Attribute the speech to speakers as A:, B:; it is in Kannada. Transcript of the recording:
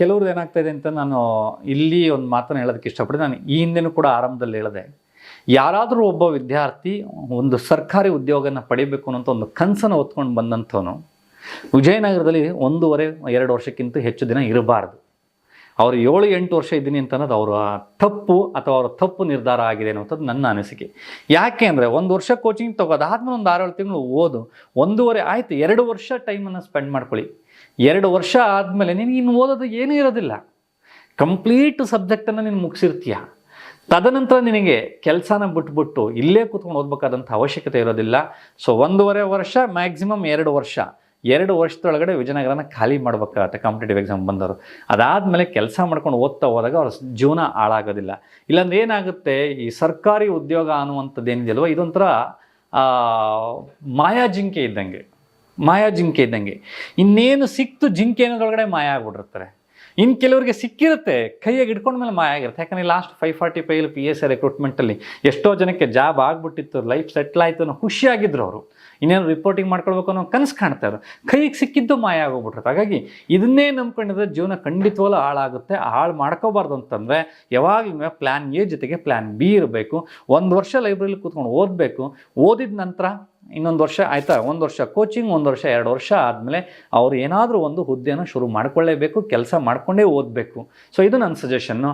A: ಕೆಲವ್ರದ್ದು ಏನಾಗ್ತಾ ಇದೆ ಅಂತ ನಾನು ಇಲ್ಲಿ ಒಂದು ಮಾತನ್ನು ಹೇಳೋದಕ್ಕೆ ಇಷ್ಟಪಡಿ ನಾನು ಈ ಹಿಂದೆನೂ ಕೂಡ ಆರಂಭದಲ್ಲಿ ಹೇಳಿದೆ, ಯಾರಾದರೂ ಒಬ್ಬ ವಿದ್ಯಾರ್ಥಿ ಒಂದು ಸರ್ಕಾರಿ ಉದ್ಯೋಗನ ಪಡಿಬೇಕು ಅನ್ನೋಂಥ ಒಂದು ಕನಸನ್ನು ಹೊತ್ಕೊಂಡು ಬಂದಂಥವನು ವಿಜಯನಗರದಲ್ಲಿ ಒಂದೂವರೆ, ಎರಡು ವರ್ಷಕ್ಕಿಂತ ಹೆಚ್ಚು ದಿನ ಇರಬಾರ್ದು. ಅವರು ಏಳು ಎಂಟು ವರ್ಷ ಇದ್ದೀನಿ ಅಂತ ಅನ್ನೋದು ಅವರ ತಪ್ಪು ಅಥವಾ ಅವರ ತಪ್ಪು ನಿರ್ಧಾರ ಆಗಿದೆ ಅನ್ನೋಂಥದ್ದು ನನ್ನ ಅನಿಸಿಕೆ. ಯಾಕೆ ಅಂದರೆ ಒಂದು ವರ್ಷ ಕೋಚಿಂಗ್ ತಗೋದಾದ್ಮೇಲೆ ಒಂದು ಆರೇಳು ತಿಂಗಳು ಓದು, ಒಂದೂವರೆ ಆಯಿತು, ಎರಡು ವರ್ಷ ಟೈಮನ್ನು ಸ್ಪೆಂಡ್ ಮಾಡ್ಕೊಳ್ಳಿ. ಎರಡು ವರ್ಷ ಆದಮೇಲೆ ನಿನಗೆ ಇನ್ನು ಓದೋದು ಏನೂ ಇರೋದಿಲ್ಲ. ಕಂಪ್ಲೀಟ್ ಸಬ್ಜೆಕ್ಟನ್ನು ನೀನು ಮುಗಿಸಿರ್ತೀಯ? ತದನಂತರ ನಿನಗೆ ಕೆಲಸನ ಬಿಟ್ಬಿಟ್ಟು ಇಲ್ಲೇ ಕೂತ್ಕೊಂಡು ಓದಬೇಕಾದಂಥ ಅವಶ್ಯಕತೆ ಇರೋದಿಲ್ಲ. ಸೊ ಒಂದೂವರೆ ವರ್ಷ ಮ್ಯಾಕ್ಸಿಮಮ್ ಎರಡು ವರ್ಷ. ಎರಡು ವರ್ಷದೊಳಗಡೆ ವಿಜಯನಗರನ ಖಾಲಿ ಮಾಡ್ಬೇಕಾಗತ್ತೆ ಕಾಂಪಿಟೇಟಿವ್ ಎಕ್ಸಾಮ್ ಬಂದವರು. ಅದಾದಮೇಲೆ ಕೆಲಸ ಮಾಡ್ಕೊಂಡು ಓದ್ತಾ ಹೋದಾಗ ಅವ್ರ ಜೀವನ ಹಾಳಾಗೋದಿಲ್ಲ. ಇಲ್ಲಾಂದ್ರೆ ಏನಾಗುತ್ತೆ, ಈ ಸರ್ಕಾರಿ ಉದ್ಯೋಗ ಅನ್ನುವಂಥದ್ದು ಏನಿದೆಯಲ್ವ ಇದೊಂಥರ ಮಾಯಾ ಜಿಂಕೆ ಇದ್ದಂಗೆ ಮಾಯಾ ಜಿಂಕೆ ಇದ್ದಂಗೆ. ಇನ್ನೇನು ಸಿಕ್ತು ಜಿಂಕೆ ಅನ್ನೋದ್ರೊಳಗಡೆ ಮಾಯ ಆಗ್ಬಿಟ್ಟಿರ್ತಾರೆ. ಇನ್ನು ಕೆಲವರಿಗೆ ಸಿಕ್ಕಿರುತ್ತೆ, ಕೈಯಾಗಿ ಹಿಡ್ಕೊಂಡ ಮೇಲೆ ಮಾಯ ಆಗಿರುತ್ತೆ. ಯಾಕಂದರೆ last five forty five P S ರಿಕ್ರೂಟ್ಮೆಂಟಲ್ಲಿ ಎಷ್ಟೋ ಜನಕ್ಕೆ ಜಾಬ್ ಆಗಿಬಿಟ್ಟಿತ್ತು ಲೈಫ್ ಸೆಟ್ಲ್ ಆಯಿತು ಅನ್ನೋ ಖುಷಿಯಾಗಿದ್ರು ಅವರು. ಇನ್ನೇನು ರಿಪೋರ್ಟಿಂಗ್ ಮಾಡ್ಕೊಳ್ಬೇಕು ಅನ್ನೋ ಕನಸು ಕಾಣ್ತಾ ಇದ್ರು ಕೈಗೆ ಸಿಕ್ಕಿದ್ದು ಮಾಯ ಆಗೋಗ್ಬಿಟ್ರೆ ಹಾಗಾಗಿ ಇದನ್ನೇ ನಂಬ್ಕೊಂಡಿದ್ರೆ ಜೀವನ ಖಂಡಿತವಾಗ್ಲೂ ಹಾಳಾಗುತ್ತೆ. ಹಾಳು ಮಾಡ್ಕೋಬಾರ್ದು ಅಂತಂದರೆ ಯಾವಾಗಲೂ ಪ್ಲ್ಯಾನ್ ಎ ಜೊತೆಗೆ ಪ್ಲ್ಯಾನ್ ಬಿ ಇರಬೇಕು. ಒಂದು ವರ್ಷ ಲೈಬ್ರರಿಲಿ ಕೂತ್ಕೊಂಡು ಓದಬೇಕು. ಓದಿದ ನಂತರ ಇನ್ನೊಂದು ವರ್ಷ ಆಯಿತಾ? ಒಂದು ವರ್ಷ ಕೋಚಿಂಗ್ ಒಂದು ವರ್ಷ ಎರಡು ವರ್ಷ ಆದಮೇಲೆ ಅವ್ರು ಏನಾದರೂ ಒಂದು ಹುದ್ದೆಯನ್ನು ಶುರು ಮಾಡಿಕೊಳ್ಳೇಬೇಕು, ಕೆಲಸ ಮಾಡಿಕೊಂಡೇ ಓದಬೇಕು. ಸೊ ಇದು ನನ್ನ ಸಜೆಷನ್ನು